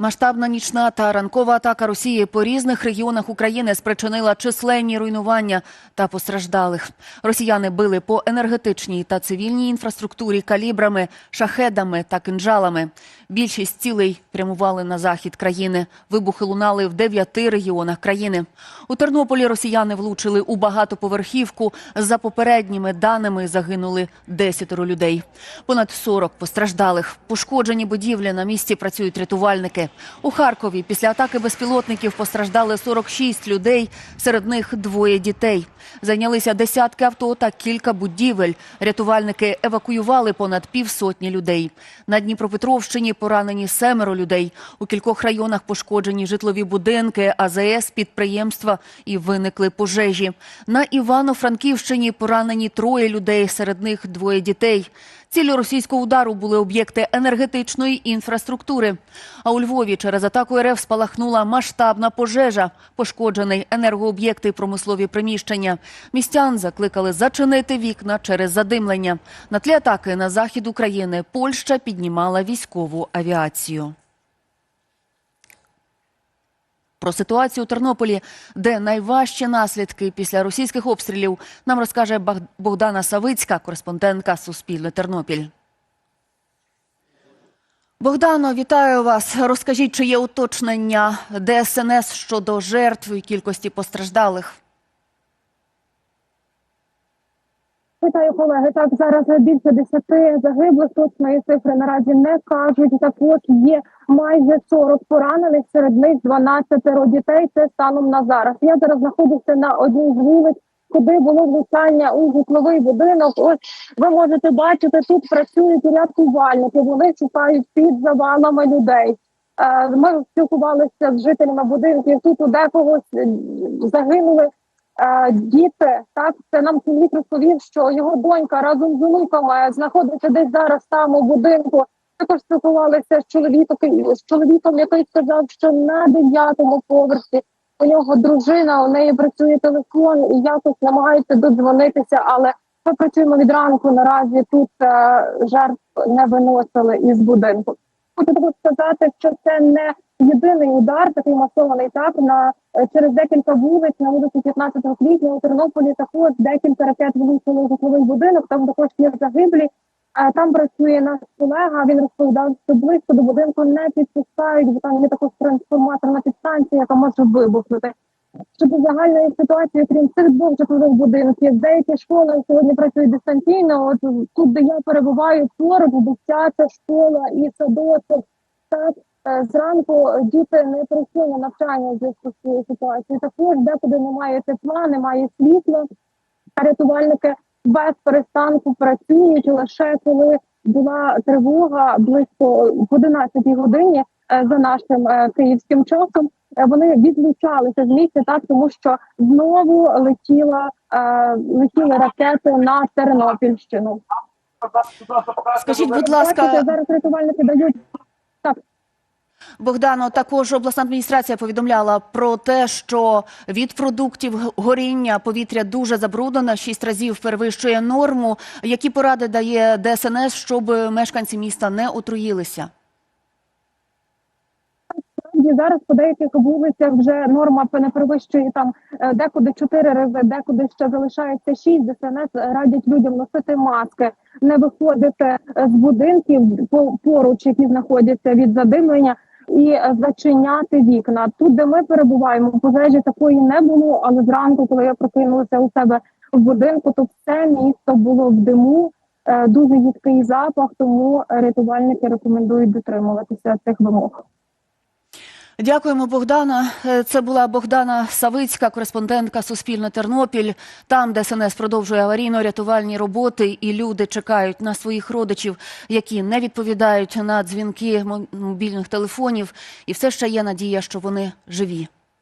Масштабна нічна та ранкова атака Росії по різних регіонах України спричинила численні руйнування та постраждалих. Росіяни били по енергетичній та цивільній інфраструктурі калібрами, шахедами та кинджалами. Більшість цілей прямували на захід країни. Вибухи лунали в дев'яти регіонах країни. У Тернополі росіяни влучили у багатоповерхівку. За попередніми даними загинули десятеро людей. Понад 40 постраждалих. Пошкоджені будівлі на місці працюють рятувальники. У Харкові після атаки безпілотників постраждали 46 людей, серед них двоє дітей. Зайнялися десятки авто та кілька будівель. Рятувальники евакуювали понад півсотні людей. На Дніпропетровщині поранені семеро людей. У кількох районах пошкоджені житлові будинки, АЗС, підприємства і виникли пожежі. На Івано-Франківщині поранені троє людей, серед них двоє дітей. Ціллю російського удару були об'єкти енергетичної інфраструктури. А у Львові через атаку РФ спалахнула масштабна пожежа. Пошкоджений енергооб'єкти і промислові приміщення. Містян закликали зачинити вікна через задимлення. На тлі атаки на захід України Польща піднімала військову авіацію. Про ситуацію у Тернополі, де найважчі наслідки після російських обстрілів, нам розкаже Богдана Савицька, кореспондентка Суспільне Тернопіль. Богдано, вітаю вас. Розкажіть, чи є уточнення ДСНС щодо жертв і кількості постраждалих? Вітаю, колеги. Так зараз більше десяти загиблих. Точної цифри наразі не кажуть. Також є майже 40 поранених. Серед них 12 дітей. Це станом на зараз. Я зараз знаходжуся на одній з вулиць, куди було влучання у житловий будинок. Ось ви можете бачити, тут працюють рятувальники. Вони шукають під завалами людей. Е, Ми спілкувалися з жителями будинків. Тут у декого загинули діти. Так це нам чоловік розповів, що його донька разом з онуками знаходиться десь зараз там у будинку. Також спілкувалися з чоловіком, з чоловіком, який сказав, що на дев'ятому поверсі у нього дружина, у неї працює телефон і якось намагаються додзвонитися, але ми працюємо від ранку. Наразі тут е, жертв не виносили із будинку. Хочу сказати, що це не єдиний удар, такий масований так на е, через декілька вулиць на вулиці 15 квітня у Тернополі. Також декілька ракет влучили у будинок. Там також є загиблі. А там працює наш колега. Він розповідав, що близько до будинку не підпускають, бо там є також трансформаторна підстанція, яка може вибухнути. Щодо загальної ситуації, крім цих двох житлових будинків, деякі школи сьогодні працюють дистанційно. От тут, де я перебуваю, поруч дитяча школа і садочок. Так е, зранку діти не прийшли на навчання в зв'язку з цією ситуацією. Також декуди немає тепла, немає світла. Рятувальники без перестанку працюють лише коли була тривога близько в 11 годині е, за нашим е, київським часом. е, Вони відлучалися з місця, так тому що знову летіла е, летіли ракети на Тернопільщину. Скажіть, будь ласка, зараз рятувальники дають так. Богдано, також обласна адміністрація повідомляла про те, що від продуктів горіння повітря дуже забруднено, шість разів перевищує норму. Які поради дає ДСНС, щоб мешканці міста не отруїлися? Зараз по деяких вулицях вже норма не перевищує там е, декуди чотири рази, декуди ще залишається шість. ДСНС радять людям носити маски, не виходити е, з будинків по- поруч, які знаходяться від задимлення. І зачиняти вікна. Тут, де ми перебуваємо, пожежі такої не було. Але зранку, коли я прокинулася у себе в будинку, то все місто було в диму. Е, Дуже їдкий запах, тому рятувальники рекомендують дотримуватися цих вимог. Дякуємо, Богдана. Е, Це була Богдана Савицька, кореспондентка Суспільне Тернопіль. Там де СНС продовжує аварійно-рятувальні роботи, і люди чекають на своїх родичів, які не відповідають на дзвінки мобільних телефонів. І все ще є надія, що вони живі.